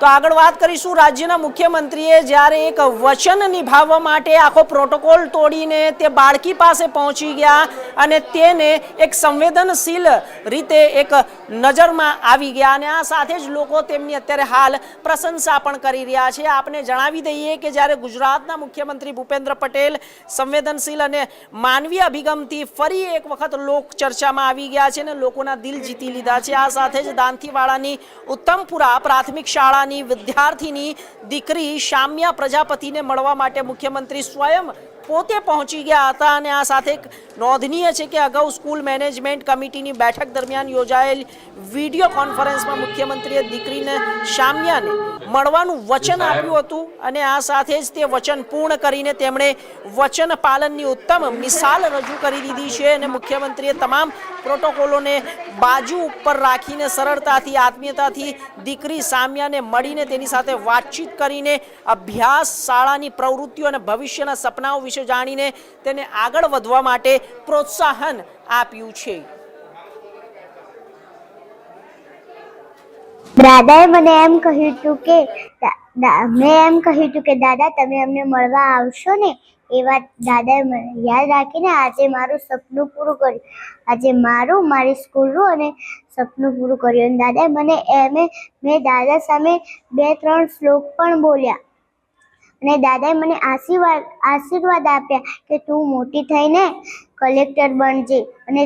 તો આગળ વાત કરીશું રાજ્યના મુખ્યમંત્રીએ જ્યારે એક વચન નિભાવવા માટે આખો પ્રોટોકોલ તોડીને તે બાળકી પાસે પહોંચી ગયા અને તેને એક સંવેદનશીલ રીતે એક નજરમાં આવી ગયા અને આ સાથે જ લોકો તેમની અત્યારે હાલ પ્રશંસા પણ કરી રહ્યા છે. આપને જણાવી દઈએ કે જ્યારે ગુજરાતના મુખ્યમંત્રી ભૂપેન્દ્ર પટેલ સંવેદનશીલ અને માનવીય અભિગમથી ફરી એક વખત લોક ચર્ચામાં આવી ગયા છે અને લોકોના દિલ જીતી લીધા છે. આ સાથે જ દાંતીવાડાની ઉત્તમપુરા પ્રાથમિક શાળાની વિદ્યાર્થીની દીકરી શામ્યા પ્રજાપતિને મળવા માટે મુખ્યમંત્રી સ્વયં પોતે પહોંચી ગયા હતા અને આ સાથે એક નોંધનીય છે કે અગાઉ સ્કૂલ મેનેજમેન્ટ કમિટીની બેઠક દરમિયાન યોજાયેલ વીડિયો કોન્ફરન્સમાં મુખ્યમંત્રીએ દીકરીને શામ્યાને મળવાનું વચન આપ્યું હતું અને આ સાથે જ તે વચન પૂર્ણ કરીને તેમણે વચન પાલનની ઉત્તમ મિસાલ રજૂ કરી દીધી છે અને મુખ્યમંત્રીએ તમામ પ્રોટોકોલોને બાજુ ઉપર રાખીને સરળતાથી આત્મીયતાથી દીકરી સામ્યાને મળીને તેની સાથે વાતચીત કરીને અભ્યાસ શાળાની પ્રવૃત્તિઓ અને ભવિષ્યના સપનાઓ વિશે જાણીને તેને આગળ વધવા માટે પ્રોત્સાહન આપ્યું છે. દાદાએ મને એમ કહ્યું હતું કે મેં એમ કહ્યું હતું કે દાદા, તમે અમને મળવા આવશો ને, એ વાત દાદાએ યાદ રાખીને આજે મારું સપનું પૂરું કર્યું. આજે મારું, મારી સ્કૂલનું અને સપનું પૂરું કર્યું. અને દાદાએ મને એમે મેં દાદા સામે બે ત્રણ શ્લોક પણ બોલ્યા. અને દાદાએ મને આશીર્વાદ આશીર્વાદ આપ્યા કે તું મોટી થઈને કલેક્ટર બનજે. અને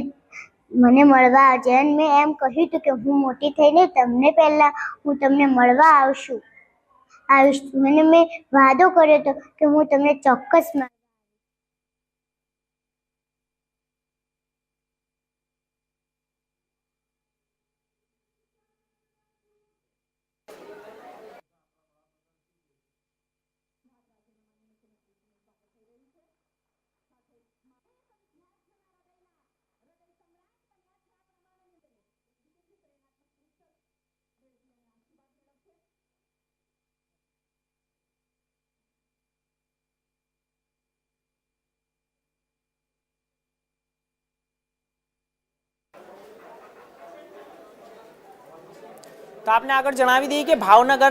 મને મળવા આવજે. અને મેં એમ કહ્યું હતું કે હું મોટી થઈને તમને પહેલાં હું તમને મળવા આવશું. આવીશ મને મેં વાદો કર્યો હતો કે હું તમને ચોક્કસ મળવા તો આપને આગળ જણાવી દઈએ કે ભાવનગર